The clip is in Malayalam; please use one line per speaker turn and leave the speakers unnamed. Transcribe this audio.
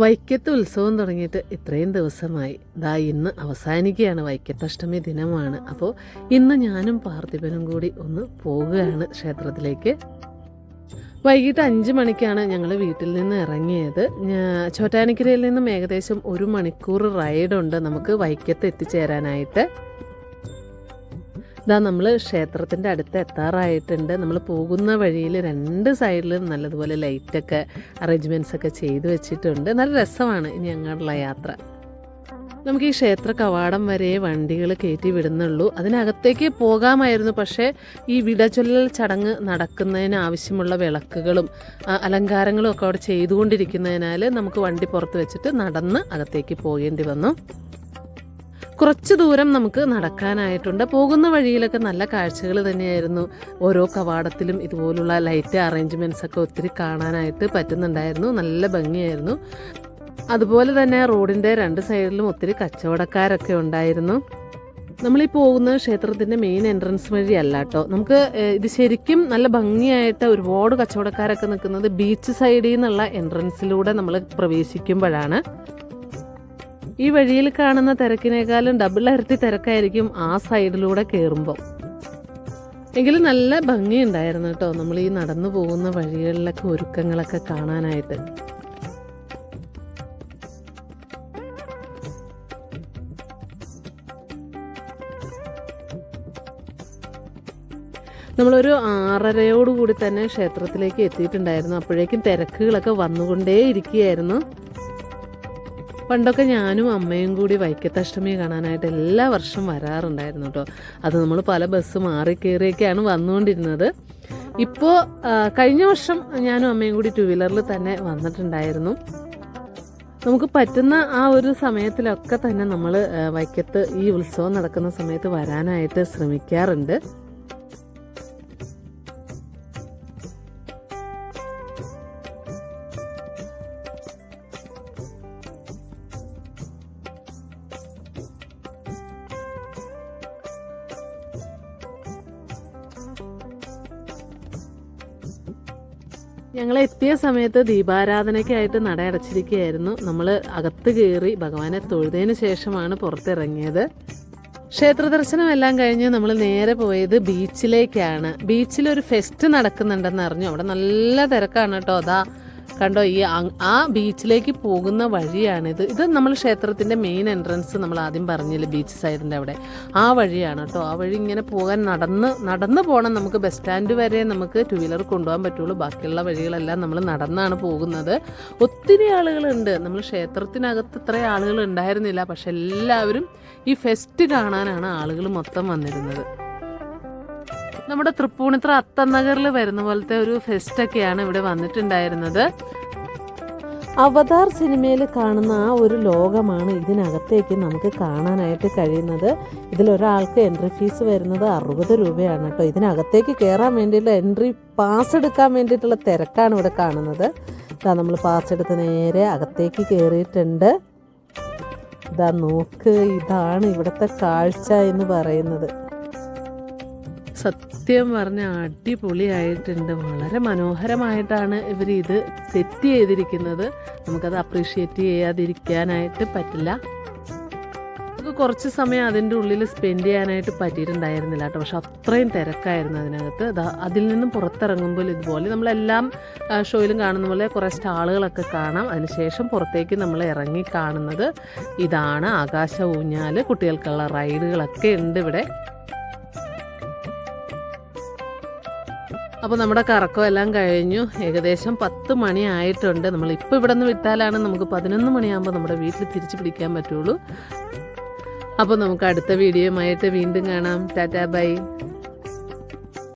വൈക്കത്ത് ഉത്സവം തുടങ്ങിയിട്ട് ഇത്രയും ദിവസമായി. ദാ ഇന്ന് അവസാനിക്കുകയാണ് വൈക്കത്തഷ്ടമി ദിനമാണ്. അപ്പോൾ ഇന്ന് ഞാനും പാർത്ഥിപനും കൂടി ഒന്ന് പോവുകയാണ് ക്ഷേത്രത്തിലേക്ക്. വൈകിട്ട് അഞ്ച് മണിക്കാണ് ഞങ്ങൾ വീട്ടിൽ നിന്ന് ഇറങ്ങിയത്. ചോറ്റാനിക്കരയിൽ നിന്നും ഏകദേശം ഒരു മണിക്കൂർ റൈഡുണ്ട് നമുക്ക് വൈക്കത്ത് എത്തിച്ചേരാനായിട്ട്. ഇതാ നമ്മൾ ക്ഷേത്രത്തിന്റെ അടുത്ത് എത്താറായിട്ടുണ്ട്. നമ്മൾ പോകുന്ന വഴിയിൽ രണ്ട് സൈഡിലും നല്ലതുപോലെ ലൈറ്റൊക്കെ അറേഞ്ച്മെന്റ്സ് ഒക്കെ ചെയ്തു വെച്ചിട്ടുണ്ട്. നല്ല രസമാണ് ഇനി അങ്ങോട്ടുള്ള യാത്ര. നമുക്ക് ഈ ക്ഷേത്ര കവാടം വരെ വണ്ടികൾ കയറ്റി വിടുന്നുള്ളൂ. അതിനകത്തേക്ക് പോകാമായിരുന്നു. പക്ഷേ ഈ വിടചൊല്ലൽ ചടങ്ങ് നടക്കുന്നതിന് ആവശ്യമുള്ള വിളക്കുകളും അലങ്കാരങ്ങളും ഒക്കെ അവിടെ ചെയ്തുകൊണ്ടിരിക്കുന്നതിനാൽ നമുക്ക് വണ്ടി പുറത്ത് വെച്ചിട്ട് നടന്ന് അകത്തേക്ക് പോകേണ്ടി വന്നു. കുറച്ച് ദൂരം നമുക്ക് നടക്കാനായിട്ടുണ്ട്. പോകുന്ന വഴിയിലൊക്കെ നല്ല കാഴ്ചകൾ തന്നെയായിരുന്നു. ഓരോ കവാടത്തിലും ഇതുപോലുള്ള ലൈറ്റ് അറേഞ്ച്മെന്റ്സ് ഒക്കെ ഒത്തിരി കാണാനായിട്ട് പറ്റുന്നുണ്ടായിരുന്നു. നല്ല ഭംഗിയായിരുന്നു. അതുപോലെ തന്നെ റോഡിന്റെ രണ്ട് സൈഡിലും ഒത്തിരി കച്ചവടക്കാരൊക്കെ ഉണ്ടായിരുന്നു. നമ്മൾ പോകുന്ന ക്ഷേത്രത്തിന്റെ മെയിൻ എൻട്രൻസ് വഴി അല്ല കേട്ടോ. നമുക്ക് ഇത് ശരിക്കും നല്ല ഭംഗിയായിട്ട് ഒരുപാട് കച്ചവടക്കാരൊക്കെ നിൽക്കുന്നത് ബീച്ച് സൈഡിൽ നിന്നുള്ള എൻട്രൻസിലൂടെ നമ്മൾ പ്രവേശിക്കുമ്പോഴാണ്. ഈ വഴിയിൽ കാണുന്ന തിരക്കിനേക്കാളും ഡബിൾ ഇരട്ടി തിരക്കായിരിക്കും ആ സൈഡിലൂടെ കയറുമ്പോൾ എങ്കിലും നല്ല ഭംഗിയുണ്ടായിരുന്നു കേട്ടോ നമ്മൾ ഈ നടന്നു പോകുന്ന വഴികളിലൊക്കെ ഒരുക്കങ്ങളൊക്കെ കാണാനായിട്ട്. നമ്മളൊരു ആറരയോടുകൂടി തന്നെ ക്ഷേത്രത്തിലേക്ക് എത്തിയിട്ടുണ്ടായിരുന്നു. അപ്പോഴേക്കും തിരക്കുകളൊക്കെ വന്നുകൊണ്ടേ ഇരിക്കുകയായിരുന്നു പണ്ടൊക്കെ ഞാനും അമ്മയും കൂടി വൈക്കത്തഷ്ടമി കാണാനായിട്ട് എല്ലാ വർഷം വരാറുണ്ടായിരുന്നു കേട്ടോ. അത് നമ്മൾ പല ബസ് മാറി കയറിയൊക്കെയാണ് വന്നുകൊണ്ടിരുന്നത്. ഇപ്പോൾ കഴിഞ്ഞ വർഷം ഞാനും അമ്മയും കൂടി ടു വീലറിൽ തന്നെ വന്നിട്ടുണ്ടായിരുന്നു. നമുക്ക് പറ്റുന്ന ആ ഒരു സമയത്തിലൊക്കെ തന്നെ നമ്മൾ വൈക്കത്ത് ഈ ഉത്സവം നടക്കുന്ന സമയത്ത് വരാനായിട്ട് ശ്രമിക്കാറുണ്ട്. ഞങ്ങൾ എത്തിയ സമയത്ത് ദീപാരാധനയ്ക്കായിട്ട് നട അടച്ചിരിക്കുകയായിരുന്നു. നമ്മൾ അകത്ത് കയറി ഭഗവാനെ തൊഴുതതിന് ശേഷമാണ് പുറത്തിറങ്ങിയത്. ക്ഷേത്ര ദർശനമെല്ലാം കഴിഞ്ഞ് നമ്മൾ നേരെ പോയത് ബീച്ചിലേക്കാണ്. ബീച്ചിൽ ഒരു ഫെസ്റ്റ് നടക്കുന്നുണ്ടെന്ന് അറിഞ്ഞു. അവിടെ നല്ല തിരക്കാണ് കേട്ടോ. അതാ കണ്ടോ ഈ ആ ബീച്ചിലേക്ക് പോകുന്ന വഴിയാണിത്. ഇത് നമ്മൾ ക്ഷേത്രത്തിന്റെ മെയിൻ എൻട്രൻസ് നമ്മൾ ആദ്യം പറഞ്ഞില്ലേ ബീച്ച് സൈഡിന്റെ അവിടെ. ആ വഴിയാണ് കേട്ടോ. ആ വഴി ഇങ്ങനെ പോകാൻ നടന്ന് നടന്ന് പോകണം നമുക്ക് ബസ് സ്റ്റാൻഡ് വരെ നമുക്ക് ടു വീലർ കൊണ്ടുപോകാൻ പറ്റുള്ളൂ. ബാക്കിയുള്ള വഴികളെല്ലാം നമ്മൾ നടന്നാണ് പോകുന്നത്. ഒത്തിരി ആളുകളുണ്ട്. നമ്മൾ ക്ഷേത്രത്തിനകത്ത് ഇത്ര ആളുകൾ ഉണ്ടായിരുന്നില്ല. പക്ഷെ എല്ലാവരും ഈ ഫെസ്റ്റ് കാണാനാണ് ആളുകൾ മൊത്തം വന്നിരുന്നത്. നമ്മുടെ തൃപ്പൂണിത്ര അത്തനഗറിൽ വരുന്ന പോലത്തെ ഒരു ഫെസ്റ്റ് ഒക്കെയാണ് ഇവിടെ വന്നിട്ടുണ്ടായിരുന്നത്. അവതാർ സിനിമയിൽ കാണുന്ന ആ ഒരു ലോകമാണ് ഇതിനകത്തേക്ക് നമുക്ക് കാണാനായിട്ട് കഴിയുന്നത്. ഇതിലൊരാൾക്ക് എൻട്രി ഫീസ് വരുന്നത് അറുപത് രൂപയാണ് കേട്ടോ. ഇതിനകത്തേക്ക് കയറാൻ വേണ്ടിയിട്ടുള്ള എൻട്രി പാസ് എടുക്കാൻ വേണ്ടിയിട്ടുള്ള തിരക്കാണ് ഇവിടെ കാണുന്നത്. ഇതാ നമ്മൾ പാസ് എടുത്ത് നേരെ അകത്തേക്ക് കയറിയിട്ടുണ്ട്. ഇതാ നോക്ക് ഇതാണ് ഇവിടുത്തെ കാഴ്ച എന്ന് പറയുന്നത്. സത്യം പറഞ്ഞ അടിപൊളിയായിട്ടുണ്ട്. വളരെ മനോഹരമായിട്ടാണ് ഇവർ ഇത് സെറ്റ് ചെയ്തിരിക്കുന്നത്. നമുക്കത് അപ്രീഷിയേറ്റ് ചെയ്യാതിരിക്കാനായിട്ട് പറ്റില്ല. നമുക്ക് കുറച്ച് സമയം അതിന്റെ ഉള്ളിൽ സ്പെൻഡ് ചെയ്യാനായിട്ട് പറ്റിയിട്ടുണ്ടായിരുന്നില്ല കേട്ടോ. പക്ഷെ അത്രയും തിരക്കായിരുന്നു അതിനകത്ത്. അതിൽ നിന്നും പുറത്തിറങ്ങുമ്പോൾ ഇതുപോലെ നമ്മളെല്ലാം ഷോയിലും കാണുന്ന പോലെ കുറേ സ്റ്റാളുകളൊക്കെ കാണാം. അതിനുശേഷം പുറത്തേക്ക് നമ്മൾ ഇറങ്ങി കാണുന്നത് ഇതാണ്. ആകാശ ഊഞ്ഞാൽ കുട്ടികൾക്കുള്ള റൈഡുകളൊക്കെ ഉണ്ട് ഇവിടെ. അപ്പോൾ നമ്മുടെ കറക്കം എല്ലാം കഴിഞ്ഞു. ഏകദേശം പത്ത് മണി ആയിട്ടുണ്ട്. നമ്മൾ ഇവിടെ നിന്ന് വിട്ടാലാണ് നമുക്ക് പതിനൊന്ന് മണിയാകുമ്പോൾ നമ്മുടെ വീട്ടിൽ തിരിച്ചു പിടിക്കാൻ പറ്റുള്ളൂ. അപ്പോൾ നമുക്ക് അടുത്ത വീഡിയോയുമായിട്ട് വീണ്ടും കാണാം. Tata bye.